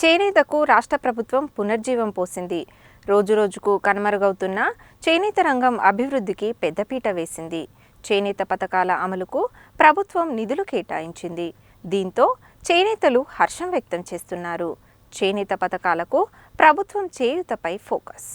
చేనేతకు రాష్ట్ర ప్రభుత్వం పునర్జీవం పోసింది. రోజురోజుకు కనుమరుగవుతున్న చేనేత రంగం అభివృద్ధికి పెద్దపీట వేసింది. చేనేత పథకాల అమలుకు ప్రభుత్వం నిధులు కేటాయించింది. దీంతో చేనేతలు హర్షం వ్యక్తం చేస్తున్నారు. చేనేత పథకాలకు ప్రభుత్వం చేయూతపై ఫోకస్.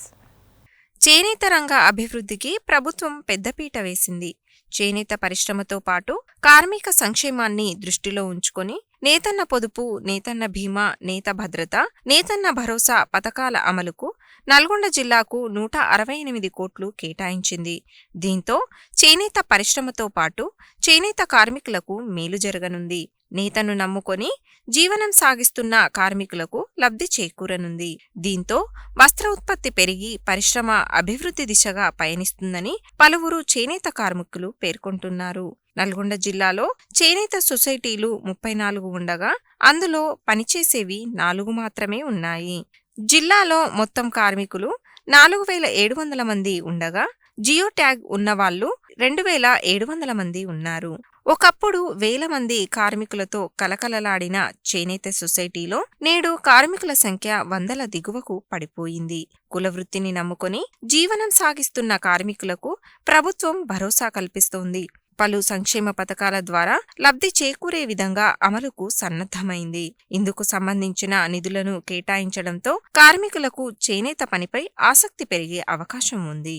చేనేత రంగ అభివృద్ధికి ప్రభుత్వం పెద్దపీట వేసింది. చేనేత పరిశ్రమతో పాటు కార్మిక సంక్షేమాన్ని దృష్టిలో ఉంచుకొని నేతన్న పొదుపు నేతన్న భీమా నేత భద్రత నేతన్న భరోసా పథకాల అమలుకు నల్గొండ జిల్లాకు నూట అరవై ఎనిమిది కోట్లు కేటాయించింది. దీంతో చేనేత పరిశ్రమతో పాటు చేనేత కార్మికులకు మేలు జరగనుంది. నేతను నమ్ముకొని జీవనం సాగిస్తున్న కార్మికులకు లబ్ధి చేకూరనుంది. దీంతో వస్త్ర ఉత్పత్తి పెరిగి పరిశ్రమ అభివృద్ధి దిశగా పయనిస్తుందని పలువురు చేనేత కార్మికులు పేర్కొంటున్నారు. నల్గొండ జిల్లాలో చేనేత సొసైటీలు ముప్పై నాలుగు ఉండగా అందులో పనిచేసేవి నాలుగు మాత్రమే ఉన్నాయి. జిల్లాలో మొత్తం కార్మికులు నాలుగు వేల ఏడు వందల మంది ఉండగా జియో ట్యాగ్ ఉన్నవాళ్ళు రెండు వేల ఏడు వందల మంది ఉన్నారు. ఒకప్పుడు వేల మంది కార్మికులతో కలకలలాడిన చేనేత సొసైటీలో నేడు కార్మికుల సంఖ్య వందల దిగువకు పడిపోయింది. కులవృత్తిని నమ్ముకొని జీవనం సాగిస్తున్న కార్మికులకు ప్రభుత్వం భరోసా కల్పిస్తోంది. పలు సంక్షేమ పథకాల ద్వారా లబ్ధి చేకూరే విధంగా అమలుకు సన్నద్ధమైంది. ఇందుకు సంబంధించిన నిధులను కేటాయించడంతో కార్మికులకు చేనేత పనిపై ఆసక్తి పెరిగే అవకాశం ఉంది.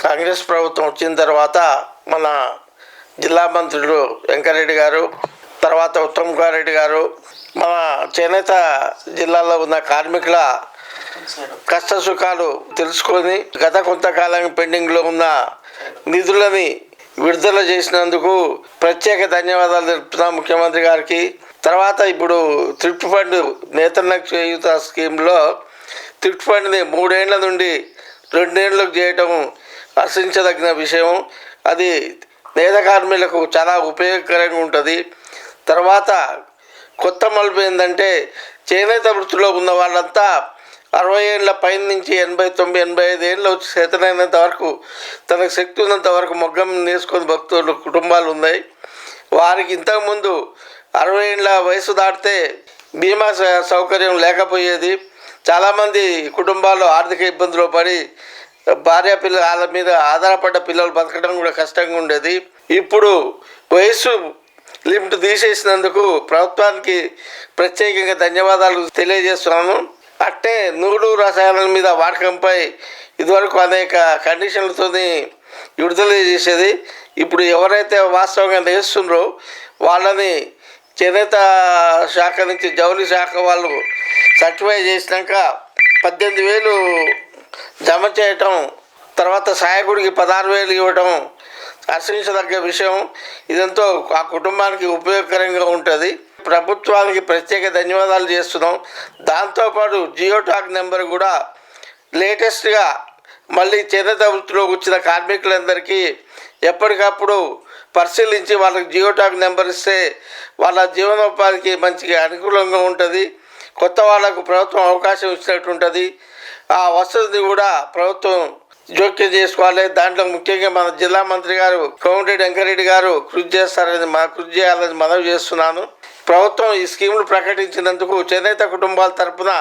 కాంగ్రెస్ ప్రభుత్వం వచ్చిన తర్వాత మన జిల్లా మంత్రులు వెంకరెడ్డి గారు తర్వాత ఉత్తమ్ కుమార్ రెడ్డి గారు మన చేనేత జిల్లాలో ఉన్న కార్మికుల కష్ట సుఖాలు తెలుసుకొని గత కొంతకాలం పెండింగ్లో ఉన్న నిధులని విడుదల చేసినందుకు ప్రత్యేక ధన్యవాదాలు తెలుపుతున్నాం ముఖ్యమంత్రి గారికి. తర్వాత ఇప్పుడు థ్రిఫ్ట్ ఫండ్ నేతన్న చేయుత స్కీమ్లో థ్రిఫ్ట్ ఫండ్ని మూడేళ్ళ నుండి రెండేళ్ళకు చేయటం హర్షించదగిన విషయం. అది నేత కార్మికులకు చాలా ఉపయోగకరంగా ఉంటుంది. తర్వాత కొత్త మలుపు ఏంటంటే చేనేత వృత్తిలో ఉన్న వాళ్ళంతా అరవై ఏళ్ళ పైన నుంచి ఎనభై తొమ్మిది ఎనభై ఐదు ఏళ్ళు వచ్చి చేతనైనంత వరకు తనకు శక్తి ఉన్నంత వరకు మొగ్గం నేసుకొని భక్తులు కుటుంబాలు ఉన్నాయి. వారికి ఇంతకుముందు అరవై ఏళ్ళ వయసు దాటితే బీమా సౌకర్యం లేకపోయేది. చాలామంది కుటుంబాల్లో ఆర్థిక ఇబ్బందులు పడి భార్య వాళ్ళ మీద ఆధారపడ్డ పిల్లలు బతకడం కూడా కష్టంగా ఉండేది. ఇప్పుడు వయసు లిమిట్ తీసేసినందుకు ప్రభుత్వానికి ప్రత్యేకంగా ధన్యవాదాలు తెలియజేస్తున్నాను. అట్టే నూలు రసాయనాల మీద వాడకంపై ఇదివరకు అనేక కండిషన్లతోని విడుదల చేసేది. ఇప్పుడు ఎవరైతే వాస్తవంగా నేస్తున్నారో వాళ్ళని చేనేత శాఖ నుంచి జౌలి శాఖ వాళ్ళు సర్టిఫై చేసినాక పద్దెనిమిది వేలు జమ చేయటం తర్వాత సహాయకుడికి పదహారు వేలు ఇవ్వటం హర్షించదగ్గ విషయం. ఇదంతా ఆ కుటుంబానికి ఉపయోగకరంగా ఉంటుంది. ప్రభుత్వానికి ప్రత్యేక ధన్యవాదాలు చేస్తున్నాం. దాంతోపాటు జియో టాక్ నెంబర్ కూడా లేటెస్ట్గా మళ్ళీ చేనేత వృత్తిలో వచ్చిన కార్మికులందరికీ ఎప్పటికప్పుడు పరిశీలించి వాళ్ళకి జియో టాక్ నెంబర్ ఇస్తే వాళ్ళ జీవనోపాధికి మంచిగా అనుకూలంగా ఉంటుంది. కొత్త వాళ్ళకు ప్రభుత్వం అవకాశం ఇచ్చినట్టు ఉంటుంది. ఆ వసతిని కూడా ప్రభుత్వం జోక్యం చేసుకోవాలి. దాంట్లో ముఖ్యంగా మన జిల్లా మంత్రి గారు కోమటిరెడ్డి వెంకరెడ్డి గారు కృషి చేస్తారని మా కృషి చేయాలని మనవి చేస్తున్నాను. ప్రభుత్వం ఈ స్కీములు ప్రకటించినందుకు చేనేత కుటుంబాల తరపున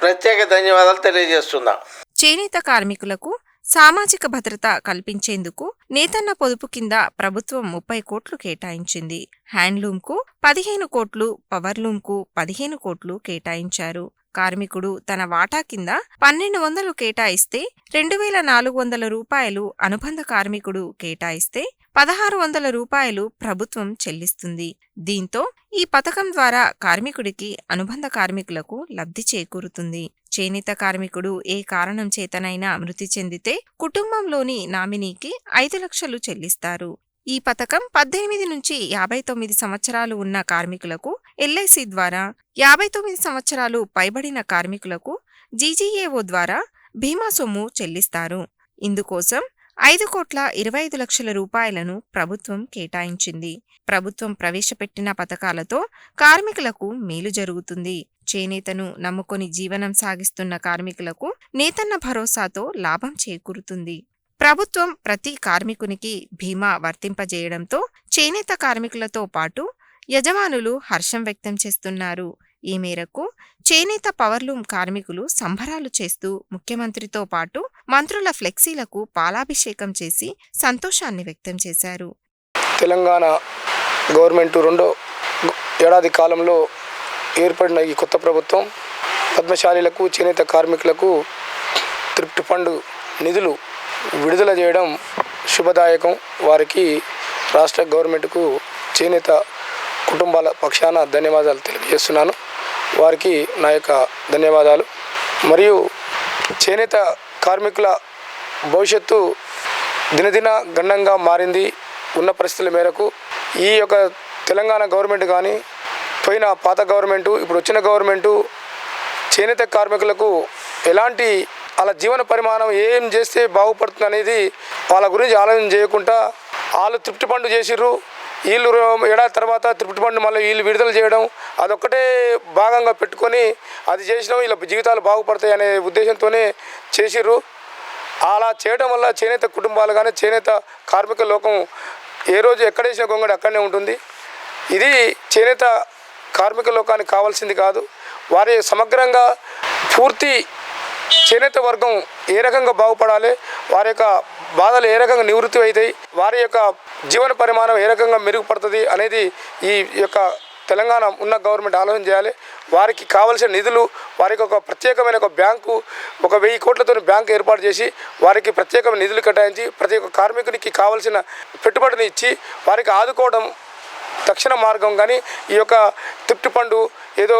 ప్రత్యేక ధన్యవాదాలు తెలియజేస్తున్నా. చేనేత కార్మికులకు సామాజిక భద్రత కల్పించేందుకు నేతన్న పొదుపు కింద ప్రభుత్వం ముప్పై కోట్లు కేటాయించింది. హ్యాండ్లూమ్కు పదిహేను కోట్లు పవర్లూమ్కు పదిహేను కోట్లు కేటాయించారు. కార్మికుడు తన వాటా కింద పన్నెండు వందలు కేటాయిస్తే రెండు వేల నాలుగు వందల రూపాయలు అనుబంధ కార్మికుడు కేటాయిస్తే పదహారు వందల రూపాయలు ప్రభుత్వం చెల్లిస్తుంది. దీంతో ఈ పథకం ద్వారా కార్మికుడికి అనుబంధ కార్మికులకు లబ్ధి చేకూరుతుంది. చేనేత కార్మికుడు ఏ కారణం చేతనైనా మృతి చెందితే కుటుంబంలోని నామినీకి ఐదు లక్షలు చెల్లిస్తారు. ఈ పథకం పద్దెనిమిది నుంచి యాభై తొమ్మిది సంవత్సరాలు ఉన్న కార్మికులకు ఎల్ఐసి ద్వారా యాభై తొమ్మిది సంవత్సరాలు పైబడిన కార్మికులకు జీజీఏఓ ద్వారా బీమా సొమ్ము చెల్లిస్తారు. ఇందుకోసం ఐదు కోట్ల ఇరవై ఐదు లక్షల రూపాయలను ప్రభుత్వం కేటాయించింది. ప్రభుత్వం ప్రవేశపెట్టిన పథకాలతో కార్మికులకు మేలు జరుగుతుంది. చేనేతను నమ్ముకొని జీవనం సాగిస్తున్న కార్మికులకు నేతన్న భరోసాతో లాభం చేకూరుతుంది. ప్రభుత్వం ప్రతి కార్మికునికి బీమా వర్తింపజేయడంతో చేనేత కార్మికులతో పాటు యజమానులు హర్షం వ్యక్తం చేస్తున్నారు. ఈ మేరకు చేనేత పవర్లూమ్ కార్మికులు సంబరాలు చేస్తూ ముఖ్యమంత్రితో పాటు మంత్రుల ఫ్లెక్సీలకు పాలాభిషేకం చేసి సంతోషాన్ని వ్యక్తం చేశారు. తెలంగాణ గవర్నమెంట్ రెండో ఏడాది కాలంలో ఏర్పడిన ఈ కొత్త ప్రభుత్వం పద్మశాలీలకు చేనేత కార్మికులకు త్రిప్ట్ ఫండ్ నిధులు విడుదల చేయడం శుభదాయకం. వారికి రాష్ట్ర గవర్నమెంట్కు చేనేత కుటుంబాల పక్షాన ధన్యవాదాలు తెలియజేస్తున్నాను. వారికి నా యొక్క ధన్యవాదాలు. మరియు చేనేత కార్మికుల భవిష్యత్తు దినదిన గండంగా మారింది ఉన్న పరిస్థితుల మేరకు. ఈ యొక్క తెలంగాణ గవర్నమెంట్ కానీ పోయిన పాత గవర్నమెంటు ఇప్పుడు వచ్చిన గవర్నమెంటు చేనేత కార్మికులకు ఎలాంటి వాళ్ళ జీవన పరిమాణం ఏం చేస్తే బాగుపడుతుంది అనేది వాళ్ళ గురించి ఆలోచన చేయకుండా వాళ్ళు తృప్తి పండు చేసిర్రు. వీళ్ళు ఏడాది తర్వాత తృప్తి పండు మళ్ళీ వీళ్ళు విడుదల చేయడం అదొక్కటే భాగంగా పెట్టుకొని అది చేసినాం వీళ్ళ జీవితాలు బాగుపడతాయి అనే ఉద్దేశంతోనే చేసిర్రు. అలా చేయడం వల్ల చేనేత కుటుంబాలు కానీ చేనేత కార్మిక లోకం ఏ రోజు ఎక్కడ వేసిన గొంగడి అక్కడనే ఉంటుంది. ఇది చేనేత కార్మిక లోకానికి కావాల్సింది కాదు. వారి సమగ్రంగా పూర్తి చేనేత వర్గం ఏ రకంగా బాగుపడాలి? వారి యొక్క బాధలు ఏ రకంగా నివృత్తి అవుతాయి? వారి యొక్క జీవన పరిమాణం ఏ రకంగా మెరుగుపడుతుంది అనేది ఈ యొక్క తెలంగాణ ఉన్న గవర్నమెంట్ ఆలోచన చేయాలి. వారికి కావలసిన నిధులు వారికి ఒక ప్రత్యేకమైన ఒక బ్యాంకు ఒక వెయ్యి కోట్లతో బ్యాంకు ఏర్పాటు చేసి వారికి ప్రత్యేకమైన నిధులు కేటాయించి ప్రతి ఒక్క కార్మికునికి కావలసిన పెట్టుబడిని ఇచ్చి వారికి ఆదుకోవడం తక్షణ మార్గం. కానీ ఈ యొక్క తిప్టి పండు ఏదో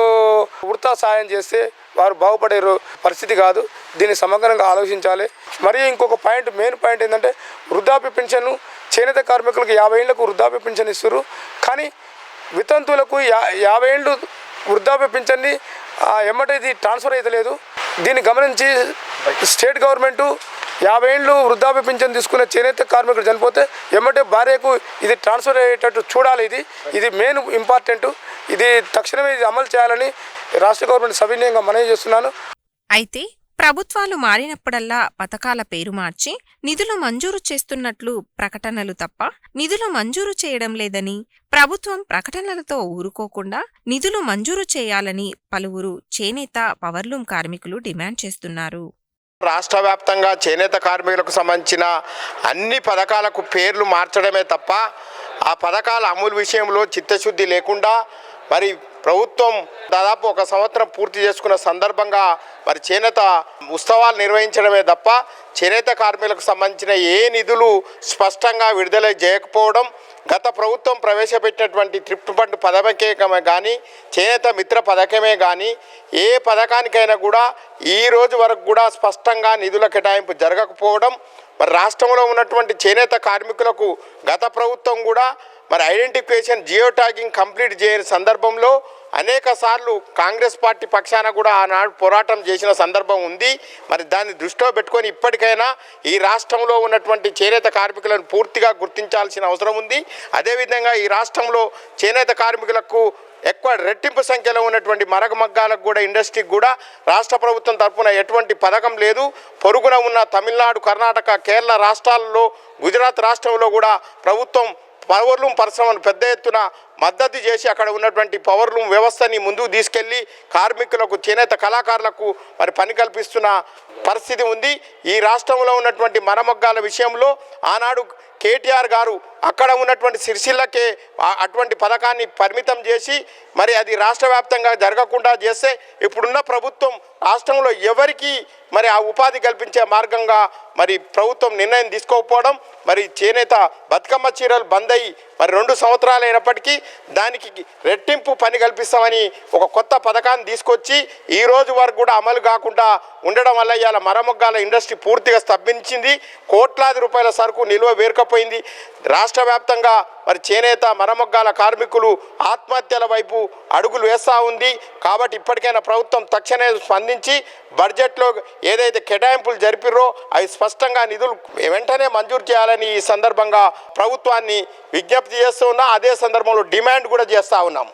వృత్తా సాయం చేస్తే వారు బాగుపడే రో- పరిస్థితి కాదు. దీన్ని సమగ్రంగా ఆలోచించాలి. మరియు ఇంకొక పాయింట్ మెయిన్ పాయింట్ ఏంటంటే వృద్ధాప్య పింఛను చేనేత కార్మికులకు యాభై ఏళ్ళకు వృద్ధాప్య పింఛన్ ఇస్తారు కానీ వితంతువులకు యా యాభై ఏళ్ళు వృద్ధాప్య పింఛన్ని ఆ, ట్రాన్స్ఫర్ అయితే ట్రాన్స్ఫర్ దీన్ని గమనించి స్టేట్ గవర్నమెంటు యాభై ఏళ్ళు వృద్ధాప్య పింఛన్ తీసుకునే చేనేత కార్మికుడు చనిపోతే ఎమ్మటే భార్యకు ఇది ట్రాన్స్ఫర్ అయ్యేటట్టు చూడాలి ఇది. ఇది మెయిన్ ఇంపార్టెంట్. ఇది తక్షణమే ఇది అమలు చేయాలని రాష్ట్ర గవర్నమెంట్ సవినీయంగా మనవి చేస్తున్నాను. అయితే ప్రభుత్వాలు మారినప్పుడల్లా పథకాల పేరు మార్చి నిధులు మంజూరు చేస్తున్నట్లు ప్రకటనలు తప్ప నిధులు మంజూరు చేయడం లేదని ప్రభుత్వం ప్రకటనలతో ఊరుకోకుండా నిధులు మంజూరు చేయాలని పలువురు చేనేత పవర్లూమ్ కార్మికులు డిమాండ్ చేస్తున్నారు. రాష్ట్ర వ్యాప్తంగా చేనేత కార్మికులకు సంబంధించిన అన్ని పథకాలకు పేర్లు మార్చడమే తప్ప ఆ పథకాల అమలు విషయంలో చిత్తశుద్ధి లేకుండా మరి ప్రభుత్వం దాదాపు ఒక సంవత్సరం పూర్తి చేసుకున్న సందర్భంగా మరి చేనేత ఉత్సవాలు నిర్వహించడమే తప్ప చేనేత కార్మికులకు సంబంధించిన ఏ నిధులు స్పష్టంగా విడుదల చేయకపోవడం గత ప్రభుత్వం ప్రవేశపెట్టినటువంటి త్రిప్ట్ ఫండ్ పథకమే కానీ చేనేత మిత్ర పథకమే కానీ ఏ పథకానికైనా కూడా ఈ రోజు వరకు కూడా స్పష్టంగా నిధుల కేటాయింపు జరగకపోవడం మరి రాష్ట్రంలో ఉన్నటువంటి చేనేత కార్మికులకు గత ప్రభుత్వం కూడా మరి ఐడెంటిఫికేషన్ జియో ట్యాగింగ్ కంప్లీట్ చేయని సందర్భంలో అనేక సార్లు కాంగ్రెస్ పార్టీ పక్షాన కూడా ఆనాడు పోరాటం చేసిన సందర్భం ఉంది. మరి దాన్ని దృష్టిలో పెట్టుకొని ఇప్పటికైనా ఈ రాష్ట్రంలో ఉన్నటువంటి చేనేత కార్మికులను పూర్తిగా గుర్తించాల్సిన అవసరం ఉంది. అదేవిధంగా ఈ రాష్ట్రంలో చేనేత కార్మికులకు ఎక్కువ రెట్టింపు సంఖ్యలో ఉన్నటువంటి మరగ మగ్గాలకు కూడా ఇండస్ట్రీకి కూడా రాష్ట్ర ప్రభుత్వం తరఫున ఎటువంటి పథకం లేదు. పొరుగున ఉన్న తమిళనాడు కర్ణాటక కేరళ రాష్ట్రాల్లో గుజరాత్ రాష్ట్రంలో కూడా ప్రభుత్వం పవర్లూమ్ పరిశ్రమను పెద్ద ఎత్తున మద్దతు చేసి అక్కడ ఉన్నటువంటి పవర్లూమ్ వ్యవస్థని ముందుకు తీసుకెళ్ళి కార్మికులకు చేనేత కళాకారులకు మరి పని కల్పిస్తున్న పరిస్థితి ఉంది. ఈ రాష్ట్రంలో ఉన్నటువంటి మరమగ్గాల విషయంలో ఆనాడు కేటీఆర్ గారు అక్కడ ఉన్నటువంటి సిరిసిల్లకే అటువంటి పథకాన్ని పరిమితం చేసి మరి అది రాష్ట్ర జరగకుండా చేస్తే ఇప్పుడున్న ప్రభుత్వం రాష్ట్రంలో ఎవరికి మరి ఆ ఉపాధి కల్పించే మార్గంగా మరి ప్రభుత్వం నిర్ణయం తీసుకోకపోవడం మరి చేనేత బతుకమ్మ చీరలు బంద్ అయ్యి మరి రెండు సంవత్సరాలు అయినప్పటికీ దానికి రెట్టింపు పని కల్పిస్తామని ఒక కొత్త పథకాన్ని తీసుకొచ్చి ఈ రోజు వరకు కూడా అమలు కాకుండా ఉండడం వల్ల ఇవాళ మరమొగ్గాల ఇండస్ట్రీ పూర్తిగా స్తంభించింది. కోట్లాది రూపాయల సరుకు నిల్వ వేరుకపోయింది. రాష్ట్ర వ్యాప్తంగా మరి చేనేత మరమొగ్గాల కార్మికులు ఆత్మహత్యల వైపు అడుగులు వేస్తూ ఉంది. కాబట్టి ఇప్పటికైనా ప్రభుత్వం తక్షణమే స్పందించి బడ్జెట్లో ఏదైతే కేటాయింపులు జరిపిర్రో అవి స్పష్టంగా నిధులు వెంటనే మంజూరు చేయాలని ఈ సందర్భంగా ప్రభుత్వాన్ని విజ్ఞప్తి చేస్తూ ఉన్నా అదే సందర్భంలో డిమాండ్ కూడా చేస్తూ ఉన్నాం